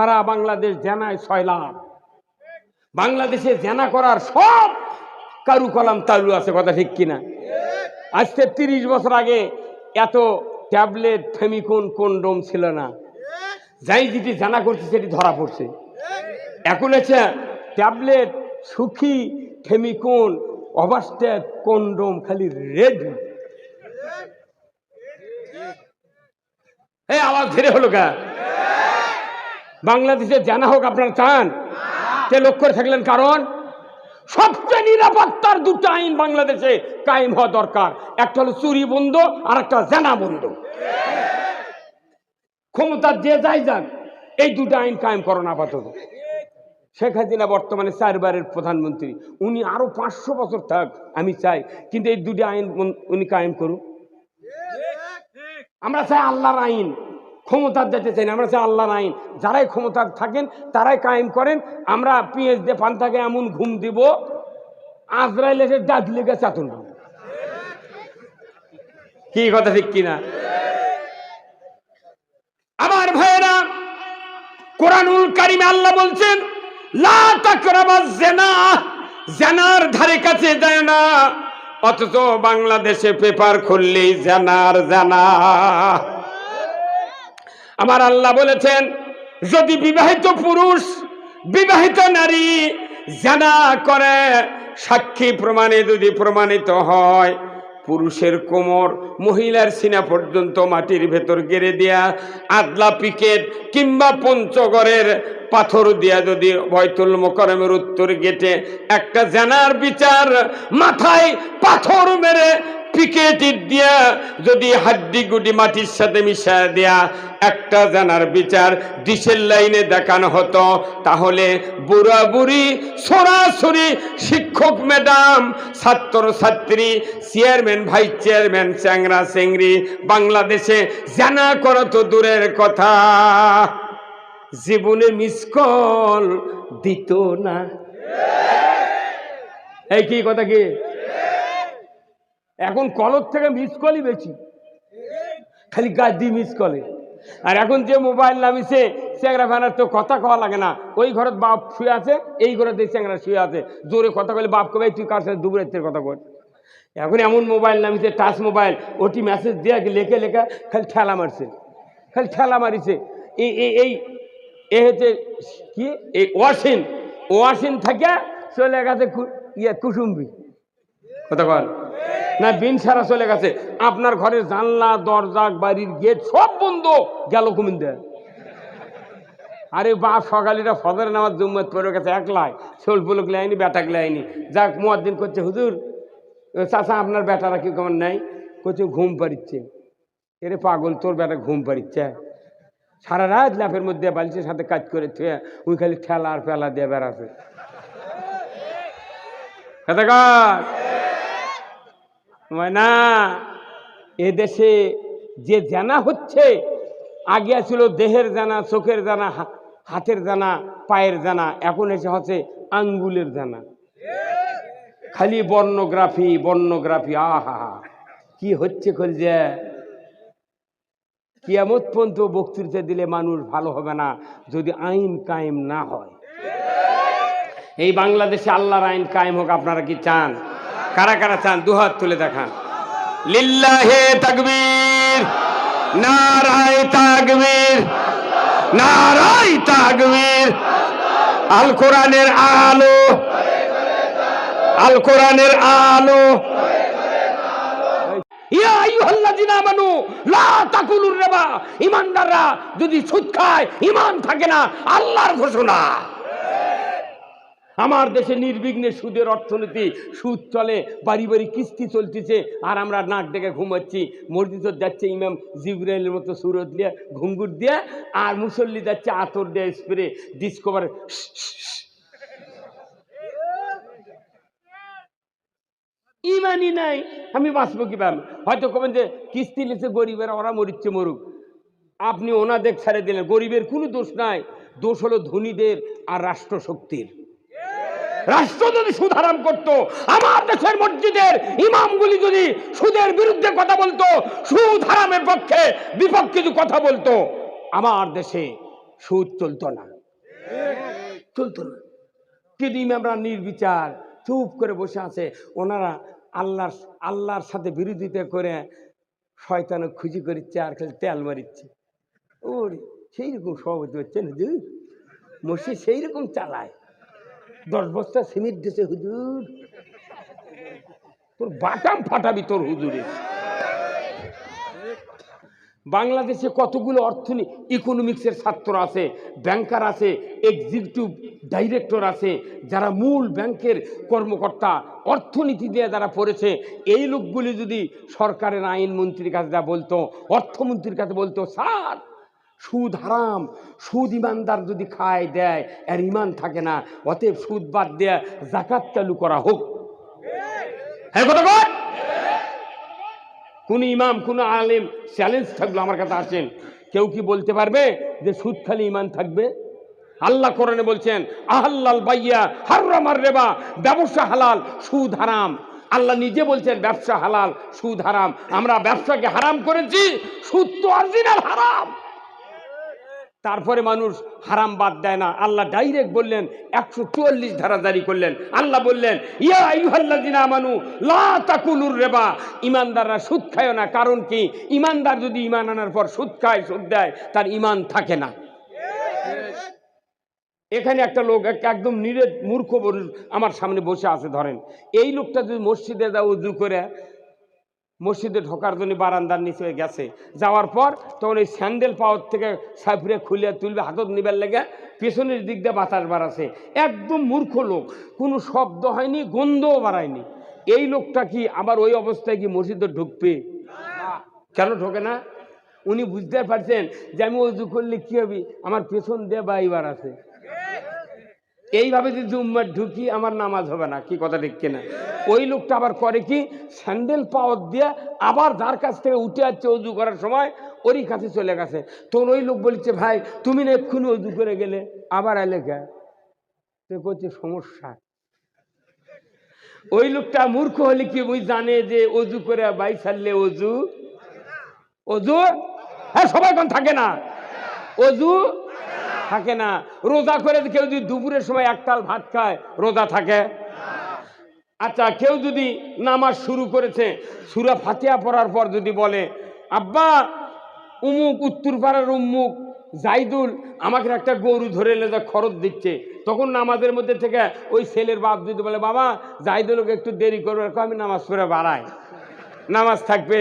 সারা বাংলাদেশ জেনায় ছয় লাখ বাংলাদেশে জেনা করার সব কারু কলাম তালু আছে, কথা ঠিক কিনা? আজকে তিরিশ বছর আগে এত ট্যাবলেট, ফেমিকোন, কোনডোম ছিল না। যাই যেটি জানা করছে সেটি ধরা পড়ছে। এখন আছে ট্যাবলেট, সুখী, ফেমিকোন অবাস্টেট কোনডোম, খালি রেড। এই আওয়াজ ধীরে হলো কা বাংলাদেশে জানা হোক আপনারা চান কে লক্ষ্য থাকলেন কারণ সবচেয়ে নিরাপত্তার দুটো আইন বাংলাদেশে কায়েম হওয়া দরকার। একটা হলো চুরি বন্ধ আর একটা জানা বন্ধ। ক্ষমতার যে যাই যান এই দুটো আইন কায়েম করো না আপাতত। শেখ হাসিনা বর্তমানে চারবারের প্রধানমন্ত্রী, উনি আরও পাঁচশো বছর থাক, আমি চাই, কিন্তু এই দুটি আইন উনি কায়েম করুন আমরা চাই আল্লাহর আইন। ক্ষমতার যেতে চাই না। আমরা চাই আল্লাহর আইন। যারাই ক্ষমতার থাকেন, তারাই কায়েম করেন। আমরা পিএস দিয়ে পান থাকে এমন ঘুম দিব, আজরাইল এসে ডাক লেগে চাতুন কি কথা ঠিক কিনা? আমার ভাইয়েরা, কোরআনুল কারিমে আল্লাহ বলছেন, লা তাকরাবাজ জেনা জেনার ধারে কাছে যায় না। অথচ বাংলাদেশে পেপার খুললেই জেনার জানা আমার আল্লাহ বলেছেন, যদি বিবাহিত পুরুষ, বিবাহিত নারী জানা করে, সাক্ষী প্রমাণে যদি প্রমাণিত হয়, পুরুষের কোমর মহিলার সিনা পর্যন্ত মাটির ভেতর গেড়ে দেয়া, আদলা পিকেট কিংবা পঞ্চগড়ের পাথর দিয়া যদি বয়তুল মোকরমের উত্তর গেটে একটা জানার বিচার, মাথায় পাথর মেরে পিকেট দিয়া যদি হাড্ডি গুডি মাটির সাথে মিশা দেয়া একটা জানার বিচার ডিসেল লাইনে দেখানো হতো, তাহলে বুড়া বুড়ি সরাসরি শিক্ষক ম্যাডাম, ছাত্র ছাত্রী, চেয়ারম্যান, ভাইস চেয়ারম্যান, চ্যাংরা চেংরি বাংলাদেশে জানা করা তো দূরের কথা। জীবনে মিসকল দিত না। এই কি কথা কি? এখন কলর থেকে মিস কলই বেশি। খালি গাছ দিয়ে মিস কলে আর এখন যে মোবাইল নামিছে চ্যাংরা ফ্যানার তো কথা কওয়া লাগে না। ওই ঘরের বাপ শুয়ে আছে, এই ঘরেতে চ্যাংরা শুয়ে আছে। জোরে কথা বলে বাপ কবে তুই কার সাথে দুপুরের কথা বল এখন এমন মোবাইল নামিছে টাচ মোবাইল ওটি মেসেজ দিয়ে লেখে লেখা খালি ঠেলা মারছে। খালি ঠেলা মারিছে। এই এই এই, এ হচ্ছে কি? এই ওয়াসিন ওয়াসিন থেকে চলে গেছে ইয়ে কুসুম্বি। কথা বল না বিন সারা চলে গেছে। আপনার ঘরের জানলা, দরজা, বাড়ির গেট সব বন্ধ। গেল কুমিন আরে বাপ সকালেরা ফজর নামাজ জুম্মত পড়ে গেছে একলাই। শোল পুলক লাইনি বেটাক লাইনি যাক, মুয়াদ্দিন করছে, হুজুর, চাচা, আপনার বেটারা কি কেমন নাই? করছে ঘুম পাড়িচ্ছে। এরে পাগল, তোর বেটা ঘুম পাড়িচ্ছে। সারা রাত লাফের মধ্যে বালিশের সাথে কাজ করে থুয়ে, ওই খালি ঠেলা আর ফেলা দিয়ে বেড়াছে কথা না এদেশে যে জানা হচ্ছে, আগে ছিল দেহের জানা, চোখের জানা হাতের জানা, পায়ের জানা, এখন এসে হচ্ছে আঙ্গুলের জানা। খালি বর্ণগ্রাফি বর্ণগ্রাফি, আহা কি হচ্ছে খোল যে? কিয়ামত পর্যন্ত বক্তৃতা দিলে মানুষ ভালো হবে না, যদি আইন কায়েম না হয়। এই বাংলাদেশে আল্লাহর আইন কায়েম হোক, আপনারা কি চান? কারা কারা চান? দুহাত তুলে দেখান। লিল্লাহে তাকবীর, নারায় তাকবীর নারায় তাকবীর। আল কোরআনের আলো, আল কোরআনের আলো। ঈমানদাররা যদি সুদ খায় ইমান থাকে না, আল্লাহর ঘোষণা। আমার দেশে নির্বিঘ্নে সুদের অর্থনীতি, সুদ চলে, বাড়ি বাড়ি কিস্তি চলতেছে, আর আমরা নাক ডেকে ঘুমাচ্ছি। মসজিদ যাচ্ছে ইমাম জিব্রাইলের মতো সুরত দিয়ে ঘুঙ্গুর দিয়ে, আর মুসল্লি যাচ্ছে আতর দিয়ে স্প্রে ডিসকভার ইমানই নাই, আমি বাঁচবো কীভাবে? হয়তো কবেন যে, কিস্তি লিখছে গরিবের, ওরা মরিচ্ছে মরুক। আপনি ওনাদের ছেড়ে দিলেন, গরিবের কোনো দোষ নাই। দোষ হলো ধনীদের আর রাষ্ট্র শক্তির রাষ্ট্র যদি সুদ হারাম করতো, আমার দেশের মসজিদের ইমামগুলি যদি সুদের বিরুদ্ধে কথা বলতো, সুদ হারামের পক্ষে বিপক্ষে যদি কথা বলতো, আমার দেশে সুদ চলতো না। চলতো না। কিন্তু ইমামরা নির্বিচার চুপ করে বসে আছে, ওনারা আল্লাহর আল্লাহর সাথে বিরোধিতা করে শয়তানে খুঁজি করিচ্ছে আর খালি তেল মারিচ্ছে। ওর সেই রকম সভাপতি হচ্ছে না মসজিদ সেই রকম চালায়। দশ বস্তা সিমেন্ট দিছে, হুজুর। তোর বাটাম ফাটাবি তোর হুজুরে। বাংলাদেশে কতগুলো অর্থনী ইকোনমিক্সের ছাত্র আছে ব্যাংকার আছে এক্সিকিউটিভ ডাইরেক্টর আছে, যারা মূল ব্যাংকের কর্মকর্তা, অর্থনীতি দিয়ে যারা পড়েছে, এই লোকগুলি যদি সরকারের আইনমন্ত্রীর কাছে যা বলতো, অর্থমন্ত্রীর কাছে বলতো, স্যার সুদ হারাম। সুদ ইমানদার যদি খায়, দেয়, এর ইমান থাকে না। অতএব সুদ বাদ দেয়া জাকাত চালু করা হোক। হ্যাঁ কোন ইমাম, কোন আলেম চ্যালেঞ্জ থাকল আমার কাছে আসেন। কেউ কি বলতে পারবে যে সুদ খালি ইমান থাকবে? আল্লাহ কোরআনে বলছেন, আহাল্লাল বাইয়া হারামার রেবা, ব্যবসা হালাল, সুদ হারাম। আল্লাহ নিজে বলছেন, ব্যবসা হালাল, সুদ হারাম। আমরা ব্যবসাকে হারাম করেছি, সুদ তো অরিজিনাল হারাম। তারপরে মানুষ হারাম বাদ দেয় না। আল্লাহ ডাইরেক্ট বললেন, একশো চুয়াল্লিশ ধারা জারি করলেন। আল্লাহ বললেন, ইয়া ইউহাল্লাদিনা আমানু, লা তাকুলুর রেবা। ইমানদাররা সুদ খায় না, কারণ কি? ইমানদার যদি ইমান আনার পর সুদ খায়, সুদ দেয়, তার ইমান থাকে না। এখানে একটা লোক এক- একদম নিরেট মূর্খ আমার সামনে বসে আছে ধরেন। এই লোকটা যদি মসজিদে যা উজু করে মসজিদে ঢোকার জন্য বারান্দার নিচে গেছে। যাওয়ার পর তখন এই স্যান্ডেল পাওয়ার থেকে সাইফুরে খুলে তুলবে, হাতত নিবার লেগে পেছনের দিক দিয়ে বাতাস বাড়াছে। একদম মূর্খ লোক, কোনো শব্দ হয়নি, গন্ধও বাড়ায়নি। এই লোকটা কি আবার ওই অবস্থায় কি মসজিদে ঢুকবে? কেন ঢোকে না? উনি বুঝতে পারছেন যে আমি অজু করলে কী হবে? আমার পেছন দিয়ে বাইবার আছে। এইভাবে যদি উম্মার ঢুকি আমার নামাজ হবে না, কি কথা ঠিক কিনা? ওই লোকটা আবার করে কি? স্যান্ডেল পাওয়ার দিয়ে আবার যার কাছ থেকে উঠে যাচ্ছে অজু করার সময়, ওরই কাছে চলে গেছে। তখন ওই লোক বলছে, ভাই, তুমি না এক্ষুনি অজু করে গেলে? আবার এলে কে? তো করছে সমস্যা। ওই লোকটা মূর্খ হলে কি ওই জানে যে অজু করে বাই ছাড়লে অজু? অজু? হ্যাঁ সবাই কোন থাকে না। অজু থাকে না। রোজা করে কেউ যদি দুপুরের সময় একতাল ভাত খায়, রোজা থাকে? আচ্ছা কেউ যদি নামাজ শুরু করেছে, সুরা ফাতিয়া পড়ার পর যদি বলে, আব্বা, উমুক উত্তর পাড়ার উম্মুক জাইদুল, আমাকে একটা গরু ধরে এলে যা খরচ দিচ্ছে। তখন নামাজের মধ্যে থেকে ওই ছেলের বাপ যদি বলে, বাবা, জাইদুলকে একটু দেরি করবে আমি নামাজ পড়ে বাড়াই। নামাজ থাকবে?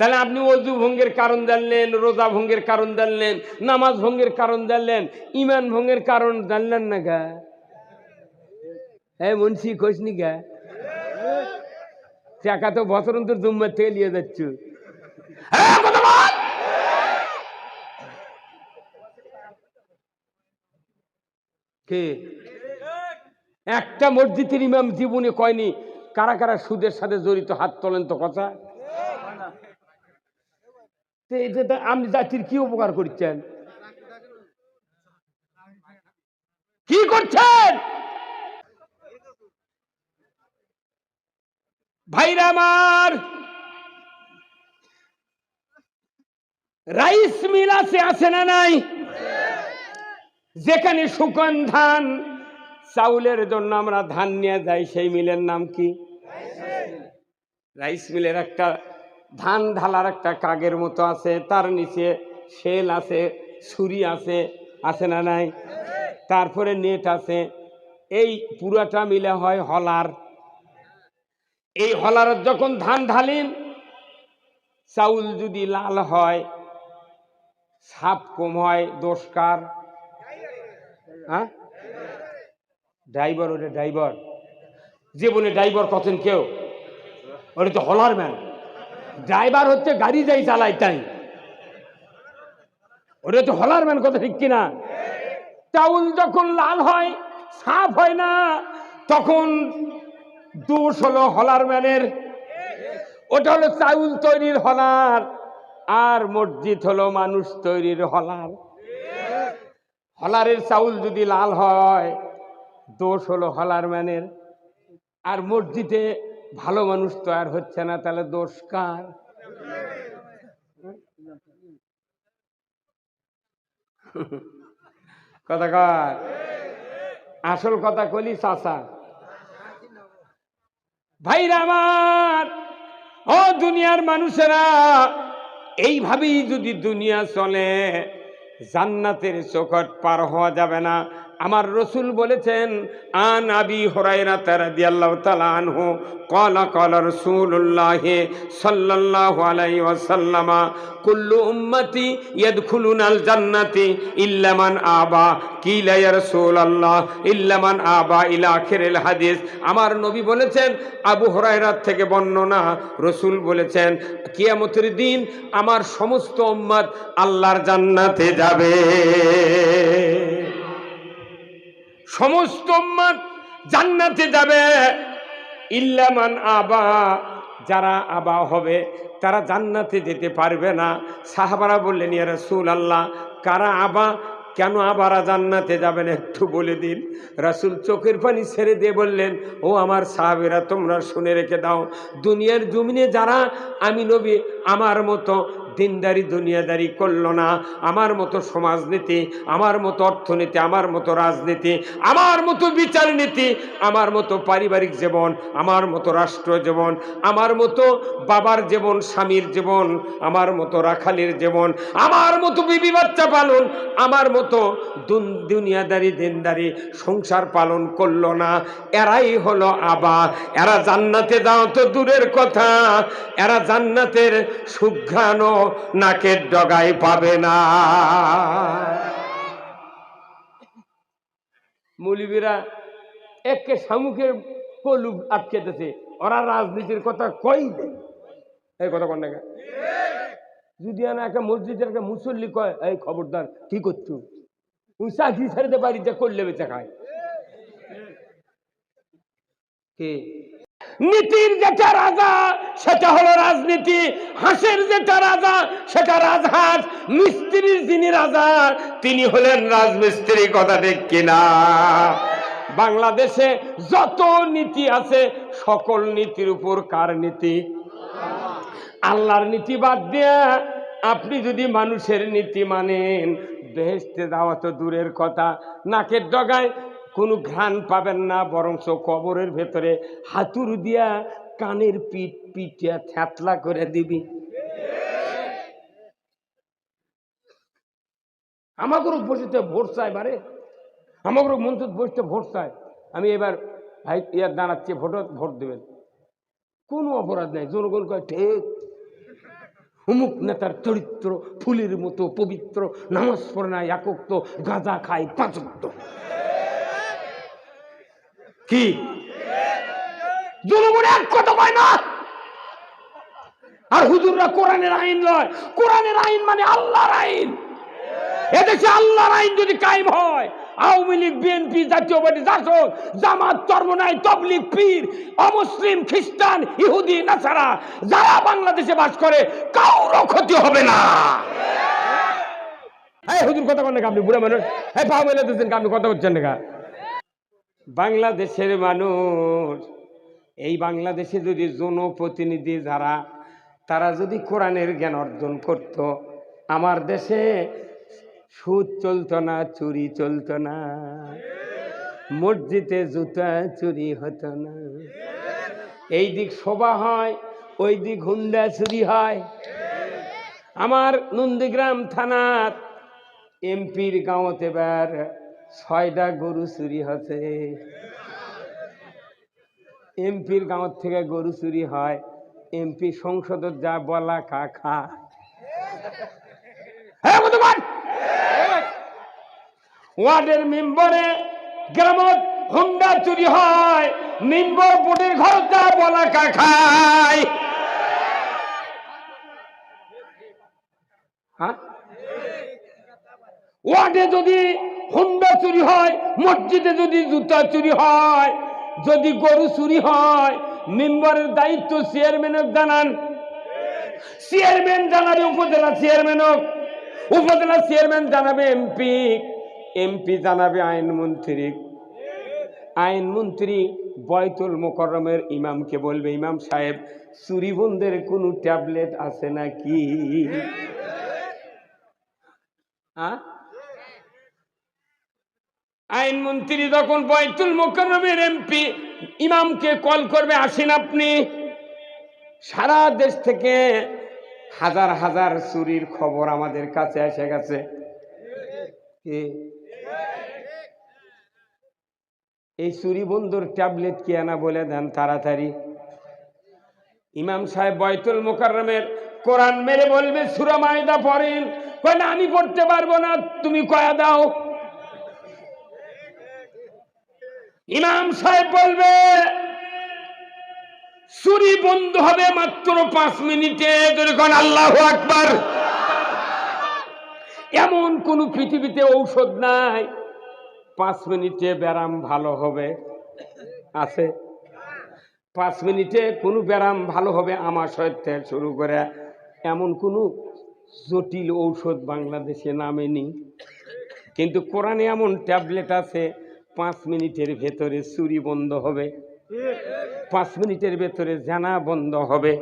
তাহলে আপনি অজু ভঙ্গের কারণ জানলেন, রোজা ভঙ্গের কারণ জানলেন, নামাজ ভঙ্গের কারণ জানলেন ইমান ভঙ্গের কারণ জানলেন না গা? হ্যাঁ মুন্সি খোঁজনি গা? টাকা তো বছর অন্তর জুম্মার থেকে নিয়ে যাচ্ছ। হ্যাঁ! কে? একটা মসজিদের ইমাম জীবনে কয়নি? কারা কারা সুদের সাথে জড়িত হাত তোলেন তো কথা? এটা জাতির কি উপকার করছেন? কি করছেন? ভাইরা আমার, রাইস মিল আছে আছে না নাই? যেখানে শুকন ধান, চাউলের জন্য আমরা ধান নিয়ে যাই, সেই মিলের নাম কি? রাইস মিলের একটা ধান ঢালার একটা কাগের মতো আছে, তার নিচে শেল আছে, ছুরি আছে আছে না নাই? তারপরে নেট আছে। এই পুরাটা মিলে হয় হলার। এই হলার যখন ধান ঢালিন, চাউল যদি লাল হয় সাপ কম হয় দোষকার হ্যাঁ? ড্রাইভার ওটা ড্রাইভার। জীবনে ড্রাইভার কতেন কেউ? ওটা তো হলার ম্যান। ড্রাইভার হচ্ছে গাড়ি যাই চালায় তাই। ওটা তো হলার ম্যান কথা ঠিক কিনা? চাউল যখন লাল হয়, সাফ হয় না, তখন দোষ হলো হলার ম্যানের। ওটা হলো চাউল তৈরির হলার, আর মসজিদ হলো মানুষ তৈরির হলার। হলারের চাউল যদি লাল হয়, দোষ হলো হলার ম্যানের। আর মসজিদে ভালো মানুষ তৈরি হচ্ছে না, তাহলে দোষ কার? কথা কর? আসল কথা কলি চাচা। ভাইরা আমার, ও দুনিয়ার মানুষেরা, এইভাবেই যদি দুনিয়া চলে, জান্নাতের চৌকট পার হওয়া যাবে না। আমার রসুল বলেছেন, আন আবি হরাইরা তারা দিয়াল্লাহ তালা আনহু কলা কলা রসুল্লাহ সাল্লাল্লাহু আলাইহি ওয়াসাল্লামা, কুল্লু উম্মতি ইয়াদখুলুনাল জান্নাতি ইল্লা মান আবা। কিলা ইয়া রাসূলুল্লাহ, ইল্লা মান আবা ইলা আখিরিল হাদিস। আমার নবী বলেছেন, আবু হুরায়রা থেকে বর্ণনা। রসুল বলেছেন, কিয়ামতের দিন আমার সমস্ত উম্মত আল্লাহর জান্নাতে যাবে। সমস্ত জান্নাতে যাবে। ইল্লামান আবা, যারা আবা হবে, তারা জান্নাতে যেতে পারবে না। সাহাবারা বললেন, ইয়া রাসূল আল্লাহ কারা আবা? কেন আবারা জান্নাতে যাবেন একটু বলে দিন? রাসূল চোখের পানি ছেড়ে দিয়ে বললেন, ও আমার সাহাবেরা, তোমরা শুনে রেখে দাও। দুনিয়ার জমিনে যারা আমি নবী, আমার মতো দিনদারি দুনিয়াদারি করল না আমার মতো সমাজনীতি আমার মতো অর্থনীতি আমার মতো রাজনীতি আমার মতো বিচার নীতি আমার মতো পারিবারিক জীবন আমার মতো রাষ্ট্র জীবন আমার মতো বাবার জীবন স্বামীর জীবন আমার মতো রাখালির জীবন আমার মতো বিবি বাচ্চা পালন আমার মতো দুনিয়াদারি দিনদারি সংসার পালন করল না এরাই হলো আবা এরা জান্নাতে যাও তো দূরের কথা এরা জান্নাতের সুঘ্রাণও নাকের ডগায় পাবে না। মুলিবিরা একে শামুকের কলু আটকেতেছে। ওরা রাজনীতির কথা কই দেয় এই কথা কন যদি না একটা মসজিদের একটা মুসল্লি কয় এই খবরদার কি করছ? ওই চাকরি ছাড়িতে বাড়িতে করলে বেচা খায়। কে? নীতির যেটা রাজা, সেটা হলো রাজনীতি। হাঁসের যেটা রাজা, সেটা রাজহাঁস মিস্ত্রির যিনি রাজা, তিনি হলেন রাজমিস্ত্রি কথা ঠিক কিনা? বাংলাদেশে যত নীতি আছে, সকল নীতির উপর কার নীতি? আল্লাহর নীতি বাদ দিয়া আপনি যদি মানুষের নীতি মানেন বেহেস্তে যাওয়া তো দূরের কথা, নাকের ডগায় কোনো ঘ্রাণ পাবেন না, বরঞ্চ কবরের ভেতরে হাতুর দিয়া কানের পিঠ পিটিয়া থ্যাতলা করে দিবি। আমাকেও বসেতে ভোট চাই বারে আমাকেও মঞ্চ বসতে ভোট চাই আমি এবার ভাই ইয়ার দাঁড়াচ্ছি, ভোট ভোট দেবেন। কোনো অপরাধ নাই, জনগণ কয়, ঠিক। অমুক নেতার চরিত্র, ফুলের মতো পবিত্র, নামাজ পড়ে না একক্ত গাঁজা খায় পাঁচক্ত কি? জনগণ এক কথা কয় না? আর হুজুররা কোরআনের আইন লয়। কোরআনের আইন মানে আল্লাহর আইন। এদেশে আল্লাহর আইন যদি কায়েম হয়, আওয়ামী লীগ, বিএনপি, জাতীয় পার্টি, জাসদ, জামাত তবলিগ, পীর, অমুসলিম, খ্রিস্টান, ইহুদি, নাসারা, যারা বাংলাদেশে বাস করে, কারও ক্ষতি হবে না। এই হুজুর কথা বলেন আপনি? বুড়া মানুষ। এই মেলে দিচ্ছেন আপনি কথা বলছেন না বাংলাদেশের মানুষ, এই বাংলাদেশে যদি জনপ্রতিনিধি যারা, তারা যদি কোরআনের জ্ঞান অর্জন করত, আমার দেশে সুদ চলতো না, চুরি চলতো না, মসজিদে জুতা চুরি হতো না, এই দিক শোভা হয়, ওই দিক হুন্ডা চুরি হয়। আমার নন্দীগ্রাম থানার এমপির গাঁৱত এবার ছয়টা গরু চুরি হচ্ছে। এমপির গাঁৱত থেকে গরু চুরি হয়, এমপি সংসদত যা বলা খা খা ওয়ার্ডের মেম্বারে গ্রামত হুন্ডা চুরি হয় মেম্বার বোর্ডের ঘর যা বলা কা খায়। হ্যাঁ? ওয়ার্ডে যদি হুন্ডা চুরি হয় মসজিদে যদি জুতা চুরি হয় যদি গরু চুরি হয় মেম্বারের দায়িত্ব চেয়ারম্যানের জানান। চেয়ারম্যান জানাবে উপজেলা চেয়ারম্যানক উপজেলা চেয়ারম্যান জানাবে এমপি। এমপি জানাবে আইনমন্ত্রী আইনমন্ত্রী বয়তুল মোকরমের ইমামকে বলবে ইমাম সাহেব চুরি চুরিবন্দের কোনো ট্যাবলেট আছে নাকি? হ্যাঁ। আইনমন্ত্রী যখন বয়তুল মোকাররমের এমপি, ইমামকে কল করবে, আসেন আপনি। সারা দেশ থেকে হাজার হাজার চুরির খবর আমাদের কাছে এসে গেছে? এই চুরি বন্ধুর ট্যাবলেট কি আনা বলে দেন তাড়াতাড়ি। ইমাম সাহেব বয়তুল মোকাররমের কোরআন মেরে বলবে, সুরা মায়দা পড়েন। আমি পড়তে পারব না। তুমি কয়া দাও? ইমাম সাহেব বলবে, চুরি বন্ধ হবে মাত্র পাঁচ মিনিটে যখন আল্লাহ আকবার। এমন কোন পৃথিবীতে ঔষধ নাই, পাঁচ মিনিটে ব্যারাম ভালো হবে, আছে? পাঁচ মিনিটে কোনো ব্যারাম ভালো হবে, আমার সত্যি শুরু করে এমন কোনো জটিল ঔষধ বাংলাদেশে নামেনি। কিন্তু কোরআনে এমন ট্যাবলেট আছে পাঁচ মিনিটের ভেতরে চুরি বন্ধ হবে। পাঁচ মিনিটের ভেতরে জানা বন্ধ হবে।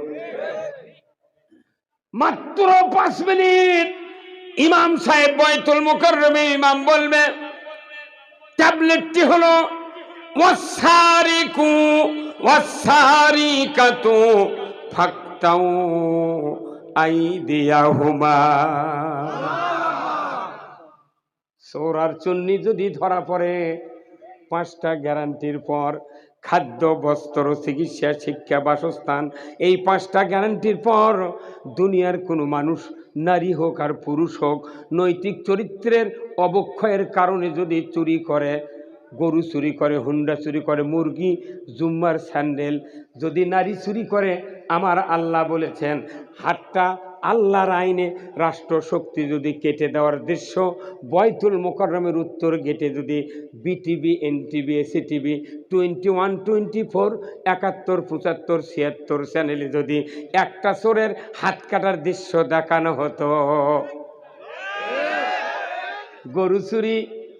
মাত্র পাঁচ মিনিট। ইমাম সাহেব বয়তুল মোকরমে ইমাম বলবে, ট্যাবলেটটি হলো, ওয়াসারিকু, ওয়াসারিকাতু, ফাক্তাউ আইদিয়াহুমা। সোরার চুন্নি যদি ধরা পড়ে পাঁচটা গ্যারান্টির পর খাদ্য, বস্ত্র, চিকিৎসা, শিক্ষা, বাসস্থান, এই পাঁচটা গ্যারান্টির পর দুনিয়ার কোনো মানুষ নারী হোক আর পুরুষ হোক, নৈতিক চরিত্রের অবক্ষয়ের কারণে যদি চুরি করে, গরু চুরি করে, হুন্ডা চুরি করে, মুরগি, জুম্মার স্যান্ডেল, যদি নারী চুরি করে, আমার আল্লাহ বলেছেন, হাতটা আল্লাহর আইনে রাষ্ট্র শক্তি যদি কেটে দেওয়ার দৃশ্য, বয়তুল মোকরমের উত্তর গেটে যদি BTV NTV SATV twenty one twenty four একাত্তর, পঁচাত্তর, ছিয়াত্তর চ্যানেলে যদি একটা চোরের হাত কাটার দৃশ্য দেখানো হতো। গরু চুরি,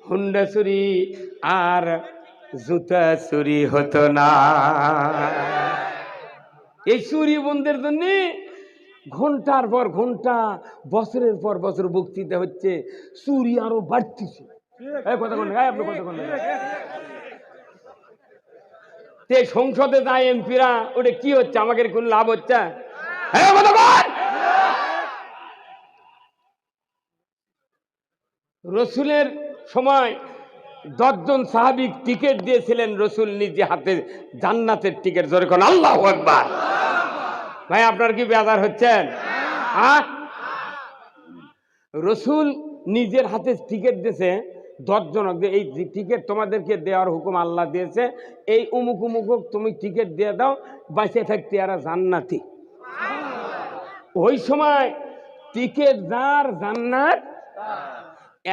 হুন্ডা চুরি আর জুতা চুরি হতো না। এই চুরি বন্ধের জন্য ঘণ্টার পর ঘণ্টা, বছরের পর বছর বক্তৃতা হচ্ছে, চুরি আরও বাড়তেছে। সংসদে যায় এমপিরা, ওটা কি হচ্ছে? আমাদের কোন লাভ হচ্ছে? রসুলের সময় দশজন সাহাবিক টিকিট দিয়েছিলেন, রসুল নিজে হাতে জান্নাতের টিকিট, জোরে কোন, আল্লাহ একবার ভাই, আপনার কি বেজার হচ্ছেন? রসুল নিজের হাতে টিকিট দিয়েছে দশজন এই টিকিট তোমাদেরকে দেওয়ার হুকুম আল্লাহ দিয়েছে, এই উমুক উমুক তুমি টিকিট দিয়ে দাও বাঁচে থাকতে এরা জান্নাতি। ওই সময় টিকিট যার জান্নাত,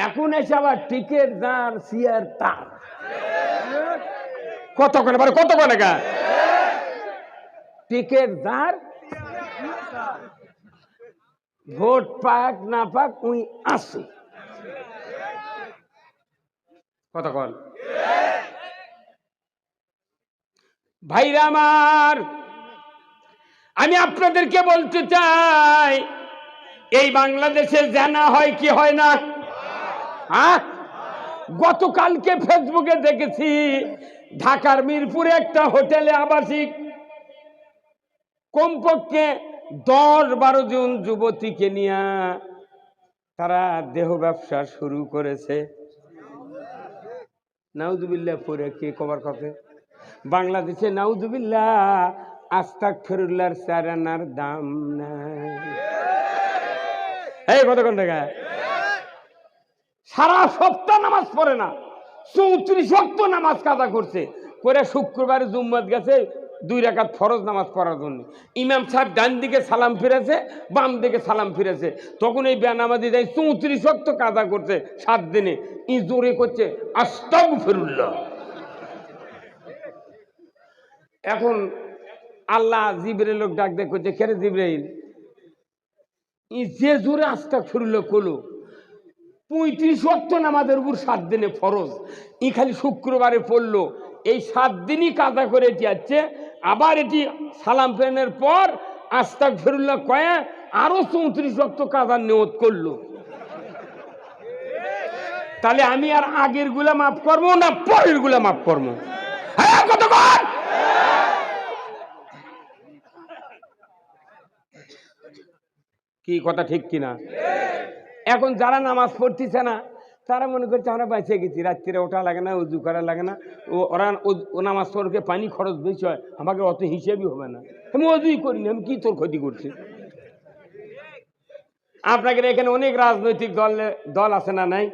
এখন এসে আবার টিকিট যার সিয়ার তার। কত করে মানে কত করে টিকিট যার ভোট পাক না পাক উই আসে কত কল ভাইরা আমার, আমি আপনাদেরকে বলতে চাই, এই বাংলাদেশে জানা হয় কি হয় না? হ্যাঁ? গতকালকে ফেসবুকে দেখেছি, ঢাকার মিরপুরে একটা হোটেলে আবাসিক কমপক্ষে দশ বারো জন যুবতীকে নিয়ে তারা দেহ ব্যবসা শুরু করেছে। নাউজুবিল্লাহ পরে কে কবার কথা বাংলাদেশে নাউজুবিল্লাহ আস্তাক ফেরুল্লার চারানার দাম নাই। এই কতক্ষণ দেখা। সারা সপ্তাহ নামাজ পড়ে না, চৌত্রিশ অক্ত নামাজ কাজা করছে। করে শুক্রবার জুম্মত গেছে দুই রাকাত ফরজ নামাজ পড়ার জন্য। ইমাম সাহেব ডান দিকে সালাম ফিরেছে, বাম দিকে সালাম ফিরেছে। তখন এই বেনামাজি যাই চৌত্রিশ অক্ত কাজা করছে সাত দিনে। ই জোরে করছে আস্তাব ফিরুল্লাহ এখন আল্লাহ জিবরের লোক ডাক দেখ করছে কেরে জিবরাইল ই যে জোরে আস্তাক ফিরুল্লাহ করল, পঁয়ত্রিশ অক্ত নামাজের উপর সাত দিনে ফরজ। ই খালি শুক্রবারে পড়ল, এই সাত দিনই কাজা করে আছে আবার এটি সালাম ফেরানোর পর আস্তাক ফেরুল্লাহ কয়ে আরও চৌত্রিশ অক্ত কাজার নিয়ত করল। তাহলে আমি আর আগেরগুলা মাফ করব না পরেরগুলা মাফ করব? হ্যাঁ কি কথা ঠিক কিনা? এখন যারা নামাজ পড়তেছে না তারা মনে করছে, আমরা বেঁচে গেছি। রাত্রিরে ওঠা লাগে না, উজু করা লাগে না। ও, ওরা, ও- নামাজ পড়কে পানি খরচ বেশি হয়। আমাকে অত হিসেবই হবে না। আমি অজুই করিনি আমি কি তোর ক্ষতি করছি? আপনাদের এখানে অনেক রাজনৈতিক দল দল আছে না নাই?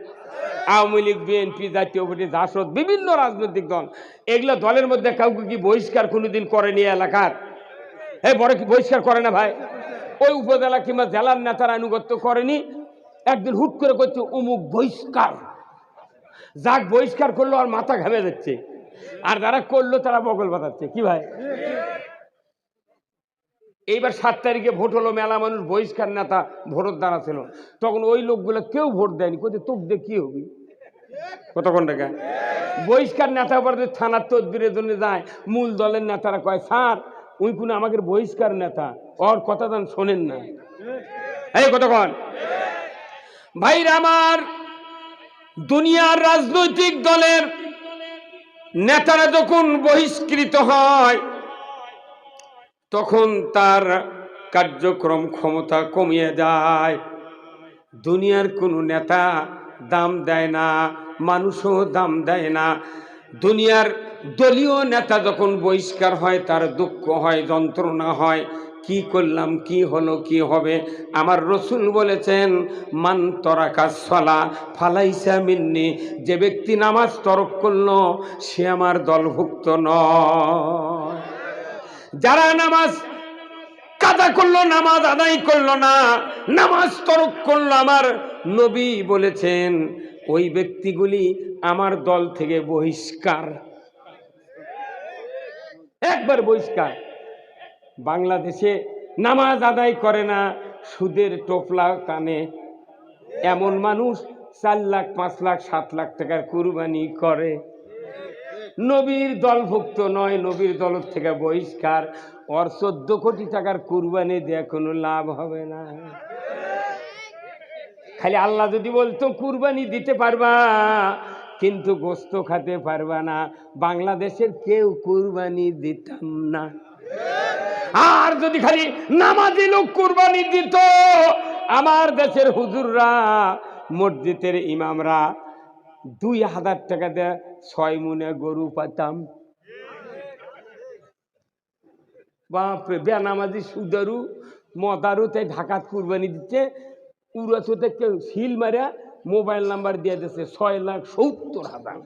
আওয়ামী লীগ বিএনপি জাতীয় পার্টি, জাসদ, বিভিন্ন রাজনৈতিক দল। এগুলো দলের মধ্যে কাউকে কি বহিষ্কার কোনোদিন করেনি এলাকার? এই বড় কি বহিষ্কার করে না ভাই? ওই উপজেলা কিংবা জেলার নেতারা আনুগত্য করেনি? একদিন হুট করে করছে অমুক বহিষ্কার। যাক, বহিষ্কার করল আর মাথা ঘামে যাচ্ছে। আর যারা করল, তারা বগল বাঁধাচ্ছে। কি ভাই? এইবার সাত তারিখে ভোট হলো, মেলা মানুষ বহিষ্কার নেতা ভোটের দ্বারা ছিল তখন ওই লোকগুলো কেউ ভোট দেয়নি। কোথায় তোক দিয়ে কি হবি? কতক্ষণ টাকা বহিষ্কার নেতা পরে থানার তদবিরের জন্য যায়, মূল দলের নেতারা কয়, স্যার, উনি কোনো আমাদের বহিষ্কার নেতা। ওর কথা দান শোনেন না। এই কতক্ষণ? ভাইরা আমার, দুনিয়ার রাজনৈতিক দলের নেতারা যখন বহিষ্কৃত হয়, তখন তার কার্যক্রম ক্ষমতা কমিয়ে যায় দুনিয়ার কোনো নেতা দাম দেয় না, মানুষও দাম দেয় না। দুনিয়ার দলীয় নেতা যখন বহিষ্কার হয়, তার দুঃখ হয়, যন্ত্রণা হয় কি করলাম, কি হলো, কি হবে? আমার রসুল বলেছেন, মান তরাকা সলা ফালাইসা মিন্নি যে ব্যক্তি নামাজ তরক করল, সে আমার দলভুক্ত নয়। যারা নামাজ কাদা করল, নামাজ আদায় করল না, নামাজ তরক করল, আমার নবী বলেছেন, ওই ব্যক্তিগুলি আমার দল থেকে বহিষ্কার। একবার বহিষ্কার। বাংলাদেশে নামাজ আদায় করে না, সুদের টোপলা কানে। এমন মানুষ চার লাখ, পাঁচ লাখ, সাত লাখ টাকার কুরবানি করে। নবীর দলভুক্ত নয়, নবীর দল থেকে বহিষ্কার। ওর চোদ্দ কোটি টাকার কুরবানি দেওয়া কোনো লাভ হবে না। খালি আল্লাহ যদি বলতো, কুরবানি দিতে পারবা, কিন্তু গোস্ত খাতে পারবা না। বাংলাদেশের কেউ কুরবানি দিতাম না। আর যদি খালি নামাজি লোক কুরবানি দিত, আমার দেশের হুজুররা, মসজিদের ইমামরা, দুই হাজার টাকা দিয়ে ছয় মনে গরু পাতাম। বাপরে, বেনামাজি সুদারু মদারু তাই ঢাকাত কুরবানি দিচ্ছে উড়াতে কেউ সিল মারা মোবাইল নাম্বার দিয়ে দিচ্ছে ছয় লাখ সত্তর হাজার।